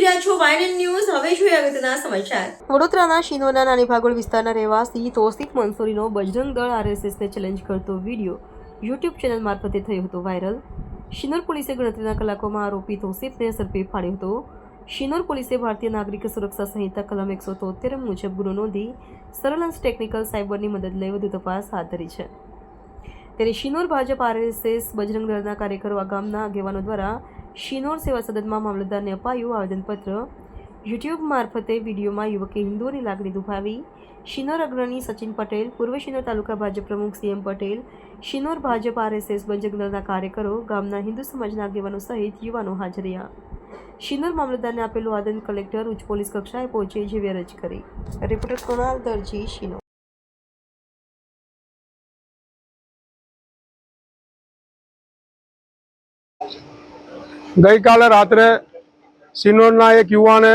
જોઈ રહ્યા છો વાયનન ન્યૂઝ. હવે જોઈએ અગત્યના સમાચાર. વડોદરાના શિનોના નાની ભાગોળ વિસ્તારના રહેવાસી તોસિફ મંસૂરીનો બજરંગ દળ આરએસએસને ચેલેન્જ કરતો વીડિયો યુટ્યુબ ચેનલ મારફતે થયો હતો વાયરલ. શિનોર પોલીસે ગણતરીના કલાકોમાં આરોપી તોસિફને ઝડપી પાડ્યો હતો. શિનોર પોલીસે ભારતીય નાગરિક સુરક્ષા સંહિતા કલમ એકસો તોતેર મુજબ ગુનો નોંધી સર્વેલન્સ ટેકનિકલ સાયબરની મદદ લઈ વધુ તપાસ હાથ ધરી છે. ત્યારે શિનોર ભાજપ આરએસએસ બજરંગ દળના કાર્યકરો ગામના આગેવાનો દ્વારા શિનોર સેવા સદનમાં મામલતદારને અપાયું આવેદનપત્ર. યુટ્યુબ મારફતે વિડીયોમાં યુવકે હિન્દુઓની લાગણી દુભાવી. શિનોર અગ્રણી સચિન પટેલ, પૂર્વ શિનોર તાલુકા ભાજપ પ્રમુખ સીએમ પટેલ, શિનોર ભાજપ આરએસએસ બજરંગ કાર્યકરો, ગામના હિન્દુ સમાજના આગેવાનો સહિત યુવાનો હાજર રહ્યા. શિનોર મામલતદારને આપેલું આદન કલેક્ટર ઉચ્ચ પોલીસ કક્ષાએ પહોંચે જેવી અરજ કરી. રિપોર્ટર કુણાલ દરજી, શિનોર. ગઈકાલે રાત્રે સિનોરના એક યુવાને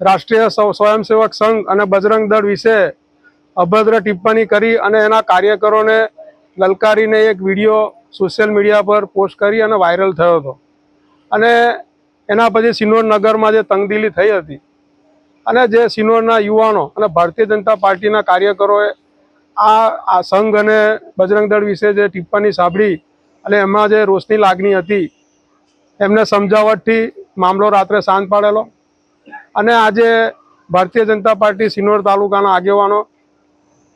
રાષ્ટ્રીય સ્વયંસેવક સંઘ અને બજરંગ દળ વિશે અભદ્ર ટિપ્પણી કરી અને એના કાર્યકરોને લલકારીને એક વીડિયો સોશિયલ મીડિયા પર પોસ્ટ કરી અને વાયરલ થયો હતો. અને એના પછી સિનોર નગરમાં જે તંગદિલી થઈ હતી અને જે સિનોરના યુવાનો અને ભારતીય જનતા પાર્ટીના કાર્યકરોએ આ આ સંઘ અને બજરંગ દળ વિશે જે ટિપ્પણી સાંભળી અને એમાં જે રોષની લાગણી હતી એમને સમજાવટથી મામલો રાત્રે સાંજ પાડેલો. અને આજે ભારતીય જનતા પાર્ટી સિનોર તાલુકાના આગેવાનો,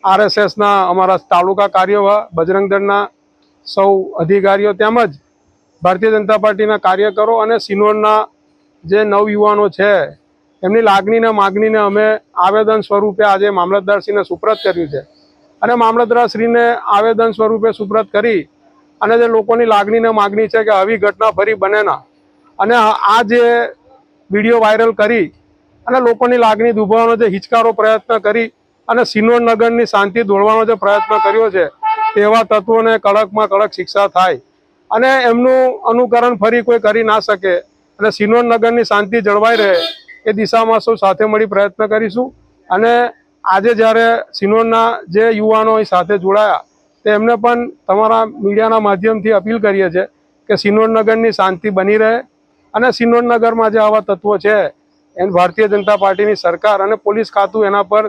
આરએસએસના અમારા તાલુકા કાર્યવાહ, બજરંગ દળના સૌ અધિકારીઓ તેમજ ભારતીય જનતા પાર્ટીના કાર્યકરો અને સિનોરના જે નવયુવાનો છે, એમની લાગણીને માગણીને અમે આવેદન સ્વરૂપે આજે મામલતદારશ્રીને સુપ્રત કર્યું છે. અને મામલતદારશ્રીને આવેદન સ્વરૂપે સુપ્રત કરી અને જે લોકોની લાગણીને માગણી છે કે આવી ઘટના ફરી બને ના. અને આ જે વીડિયો વાયરલ કરી અને લોકોની લાગણી દુભાવવાનો જે હિચકારો પ્રયત્ન કરી અને સિનોર નગરની શાંતિ દોડવાનો જે પ્રયત્ન કર્યો છે તેવા તત્વોને કડકમાં કડક શિક્ષા થાય. અને એમનું અનુકરણ ફરી કોઈ કરી ના શકે અને સિનોર નગરની શાંતિ જળવાઈ રહે એ દિશામાં સૌ સાથે મળી પ્રયત્ન કરીશું. અને આજે જ્યારે સિનોરના જે યુવાનો સાથે જોડાયા તે એમને પણ તમારા મીડિયાના માધ્યમથી અપીલ કરીએ છીએ કે સિનોરનગરની શાંતિ બની રહે અને સિનોરનગરમાં જે આવા તત્વો છે એ ભારતીય જનતા પાર્ટીની સરકાર અને પોલીસ ખાતું એના પર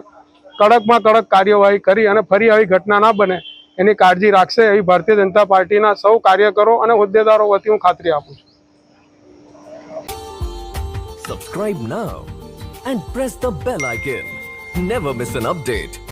કડકમાં કડક કાર્યવાહી કરી અને ફરી આવી ઘટના ના બને એની કાળજી રાખશે એવી ભારતીય જનતા પાર્ટીના સૌ કાર્યકરો અને હોદ્દેદારો વતી હું ખાતરી આપું છું Subscribe now and press the bell icon. Never miss an update.